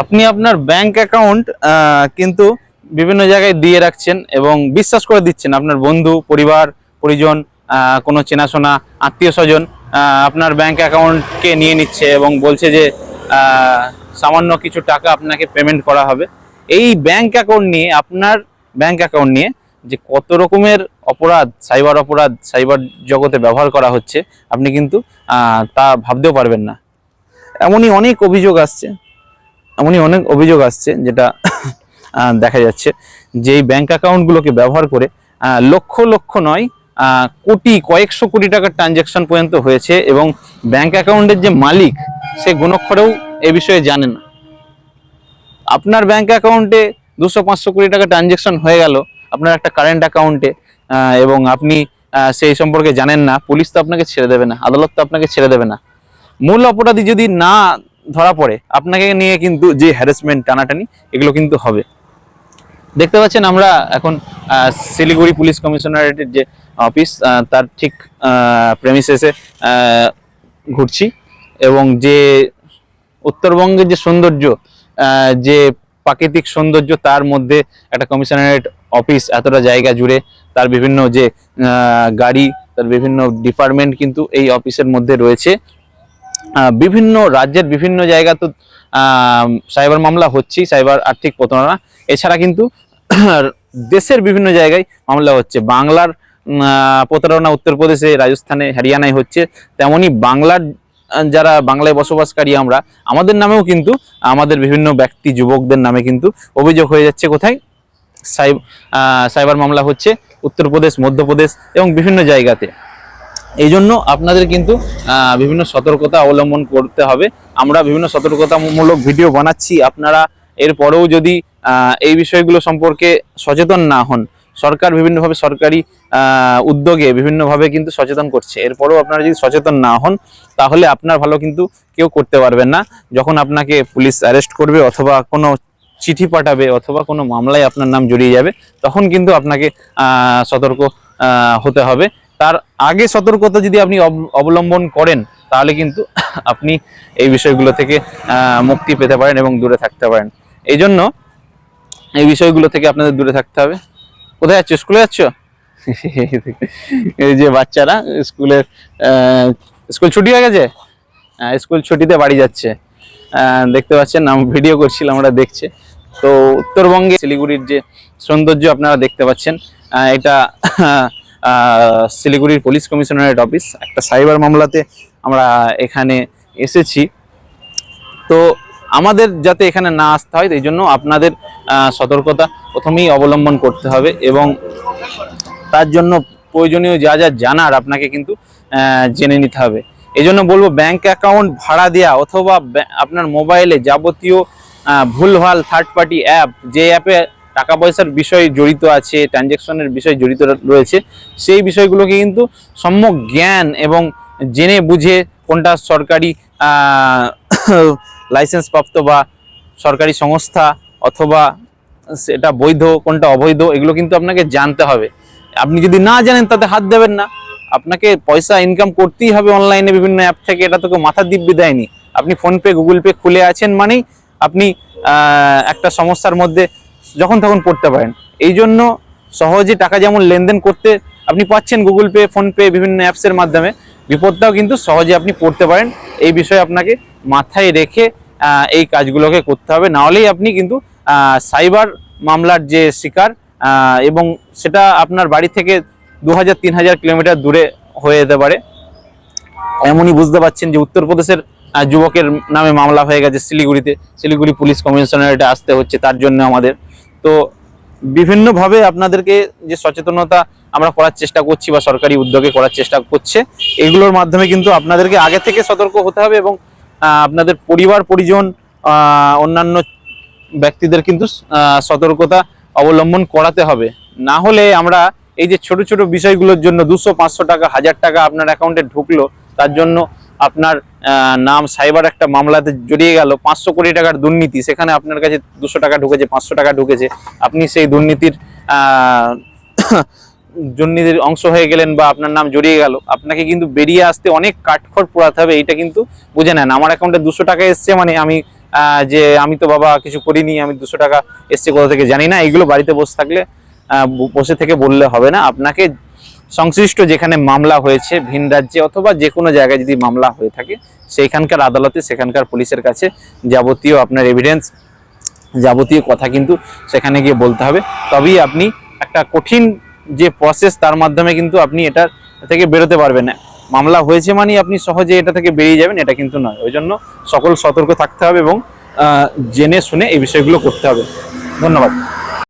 আপনি আপনার bank account কিন্তু বিভিন্ন জায়গায় দিয়ে রাখছেন এবং বিশ্বাস করে দিচ্ছেন আপনার বন্ধু, পরিবার, পরিজন কোনো চেনাশোনা, আত্মীয় স্বজন আপনার ব্যাংক অ্যাকাউন্টকে নিয়ে নিচ্ছে এবং বলছে যে সামান্য কিছু টাকা আপনাকে পেমেন্ট করা হবে। এই ব্যাংক অ্যাকাউন্ট নিয়ে, আপনার ব্যাংক অ্যাকাউন্ট নিয়ে যে কত রকমের অপরাধ সাইবার অপরাধ সাইবার জগতে ব্যবহার করা হচ্ছে, আপনি কিন্তু তা ভাবতেও পারবেন না। এমনই অনেক অভিযোগ আসছে। এমনই অনেক অভিযোগ আসছে যেটা দেখা যাচ্ছে যে এই ব্যাংক অ্যাকাউন্টগুলোকে ব্যবহার করে লক্ষ লক্ষ নয় কোটি, কয়েকশো কোটি টাকার ট্রানজ্যাকশন পর্যন্ত হয়েছে এবং ব্যাংক অ্যাকাউন্টের যে মালিক, সে গুণক্ষরেও এ বিষয়ে জানে না। আপনার ব্যাংক অ্যাকাউন্টে দুশো, পাঁচশো কোটি টাকা ট্রানজ্যাকশন হয়ে গেল, আপনার একটা কারেন্ট অ্যাকাউন্টে এবং আপনি সেই সম্পর্কে জানেন না, পুলিশ তো আপনাকে ছেড়ে দেবে না, আদালত তো আপনাকে ছেড়ে দেবে না। মূল অপরাধী যদি না ধরা পড়ে, আপনাকে নিয়ে কিন্তু যে হ্যারাসমেন্ট টানাটানি, এগুলো কিন্তু হবে। দেখতে পাচ্ছেন আমরা এখন শিলিগুড়ি পুলিশ কমিশনারেটের যে অফিস তার ঠিক প্রেমিসেসে ঘুরছি। এবং যে উত্তরবঙ্গের যে সৌন্দর্য যে প্রাকৃতিক সৌন্দর্য, তার মধ্যে একটা কমিশনারেট অফিস এতটা জায়গা জুড়ে তার বিভিন্ন যে গাড়ি, তার বিভিন্ন ডিপার্টমেন্ট কিন্তু এই অফিসের মধ্যে রয়েছে। বিভিন্ন রাজ্যের বিভিন্ন জায়গা তো সাইবার মামলা হচ্ছেই, সাইবার আর্থিক প্রতারণা। এছাড়া কিন্তু দেশের বিভিন্ন জায়গায় মামলা হচ্ছে। বাংলার প্রতারণা উত্তরপ্রদেশে, রাজস্থানে, হরিয়ানায় হচ্ছে। তেমনি বাংলার যারা বাংলায় বসবাসকারী আমরা, আমাদের নামেও কিন্তু, আমাদের বিভিন্ন ব্যক্তি, যুবকদের নামে কিন্তু অভিযোগ হয়ে যাচ্ছে কোথায়। সাইব সাইবার মামলা হচ্ছে উত্তরপ্রদেশ, মধ্যপ্রদেশ এবং বিভিন্ন জায়গাতে। এই জন্য আপনাদের কিন্তু বিভিন্ন সতর্কতা অবলম্বন করতে হবে। আমরা বিভিন্ন সতর্কতামূলক ভিডিও বানাচ্ছি। আপনারা এরপরেও যদি এই বিষয়গুলো সম্পর্কে সচেতন না হন, সরকার বিভিন্নভাবে সরকারি উদ্যোগে বিভিন্নভাবে কিন্তু সচেতন করছে। এরপরেও আপনারা যদি সচেতন না হন, তাহলে আপনার ভালো কিন্তু কেউ করতে পারবেন না। যখন আপনাকে পুলিশ অ্যারেস্ট করবে অথবা কোনো চিঠি পাঠাবে অথবা কোনো মামলায় আপনার নাম জড়িয়ে যাবে, তখন কিন্তু আপনাকে সতর্ক হতে হবে। তার আগে সতর্কতা যদি আপনি অব- অবলম্বন করেন, তাহলে কিন্তু আপনি এই বিষয়গুলো থেকে মুক্তি পেতে পারেন এবং দূরে থাকতে পারেন। এই জন্য এই বিষয়গুলো থেকে আপনাদের দূরে থাকতে হবে। কোথায় যাচ্ছ? স্কুলে যাচ্ছ? এই যে বাচ্চারা স্কুলের স্কুল ছুটি হয়ে গেছে? স্কুল ছুটিতে বাড়ি যাচ্ছে। দেখতে পাচ্ছেন, আমি ভিডিও করছিলাম আমরা দেখছে। তো উত্তরবঙ্গে শিলিগুড়ির যে সৌন্দর্য আপনারা দেখতে পাচ্ছেন এটা শিলিগুড়ির পুলিশ কমিশনারেট অফিস, একটা সাইবার মামলাতে আমরা এখানে এসেছি। তো আমাদের যাতে এখানে না আসতে হয় এই জন্য আপনাদের সতর্কতা প্রথমেই অবলম্বন করতে হবে এবং তার জন্য প্রয়োজনীয় যা যা জানার আপনাকে কিন্তু জেনে নিতে হবে। এই জন্য বলব ব্যাংক অ্যাকাউন্ট ভাড়া দেওয়া অথবা আপনার মোবাইলে যাবতীয় ভুলভাল থার্ড পার্টি অ্যাপ যে অ্যাপে টাকা পয়সার বিষয় জড়িত আছে ট্রানজ্যাকশনের বিষয় জড়িত রয়েছে, সেই বিষয়গুলোকে কিন্তু সম্যক জ্ঞান এবং জেনে বুঝে কোনটা সরকারি লাইসেন্স প্রাপ্ত বা সরকারি সংস্থা অথবা সেটা বৈধ, কোনটা অবৈধ, এগুলো কিন্তু আপনাকে জানতে হবে। আপনি যদি না জানেন তাতে হাত দেবেন না। আপনাকে পয়সা ইনকাম করতেই হবে অনলাইনে বিভিন্ন অ্যাপ থেকে, এটা তোকে মাথা দিব্যি দেয়নি। আপনি ফোনপে গুগল পে খুলে আছেন মানেই আপনি একটা সমস্যার মধ্যে যখন তখন পড়তে পারেন। এই জন্য সহজে টাকা যেমন লেনদেন করতে আপনি পাচ্ছেন গুগল পে ফোনপে বিভিন্ন অ্যাপসের মাধ্যমে, বিপদটাও কিন্তু সহজে আপনি পড়তে পারেন। এই বিষয়ে আপনাকে মাথায় রেখে এই কাজগুলোকে করতে হবে। নাহলেই আপনি কিন্তু সাইবার মামলার যে শিকার এবং সেটা আপনার বাড়ি থেকে দু হাজার তিন হাজার কিলোমিটার দূরে হয়ে যেতে পারে। এমনই বুঝতে পাচ্ছেন যে উত্তরপ্রদেশের যুবকের নামে মামলা হয়ে গেছে শিলিগুড়িতে। শিলিগুড়ি পুলিশ কমিশনারেটে আসতে হচ্ছে, তার জন্য আমাদের তো বিভিন্নভাবে আপনাদেরকে যে সচেতনতা আমরা করার চেষ্টা করছি বা সরকারি উদ্যোগে করার চেষ্টা করছে, এগুলোর মাধ্যমে কিন্তু আপনাদেরকে আগে থেকে সতর্ক হতে হবে এবং আপনাদের পরিবার, পরিজন অন্যান্য ব্যক্তিদের কিন্তু সতর্কতা অবলম্বন করাতে হবে। না হলে আমরা এই যে ছোট ছোট বিষয়গুলোর জন্য দুশো, পাঁচশো টাকা, হাজার টাকা আপনার অ্যাকাউন্টে ঢুকলো, তার জন্য আপনার নাম সাইবার একটা মামলাতে জড়িয়ে গেল, পাঁচশো কোটি টাকার দুর্নীতি, সেখানে আপনার কাছে দুশো টাকা ঢুকেছে, পাঁচশো টাকা ঢুকেছে। আপনি সেই দুর্নীতির দুর্নীতির অংশ হয়ে গেলেন বা আপনার নাম জড়িয়ে গেল। আপনাকে কিন্তু বেরিয়ে আসতে অনেক কাঠখড় পোড়াতে হবে, এইটা কিন্তু বুঝে নেন। আমার অ্যাকাউন্টে দুশো টাকা এসছে মানে আমি যে আমি তো বাবা কিছু করিনি, আমি দুশো টাকা এসছে কোথা থেকে জানি না এগুলো বাড়িতে বসে থাকলে বসে থেকে বললে হবে না। আপনাকে সংশ্লিষ্ট যেখানে মামলা হয়েছে ভিন রাজ্যে অথবা যে কোনো জায়গায় যদি মামলা হয়ে থাকে, সেইখানকার আদালতে, সেখানকার পুলিশের কাছে যাবতীয় আপনার এভিডেন্স যাবতীয় কথা কিন্তু সেখানে গিয়ে বলতে হবে। তবেই আপনি একটা কঠিন যে প্রসেস তার মাধ্যমে কিন্তু আপনি এটার থেকে বেরোতে পারবেন না। মামলা হয়েছে মানে আপনি সহজে এটা থেকে বেরিয়ে যাবেন, এটা কিন্তু নয়। ওই জন্য সকল সতর্ক থাকতে হবে এবং জেনে শুনে এই বিষয়গুলো করতে হবে। ধন্যবাদ।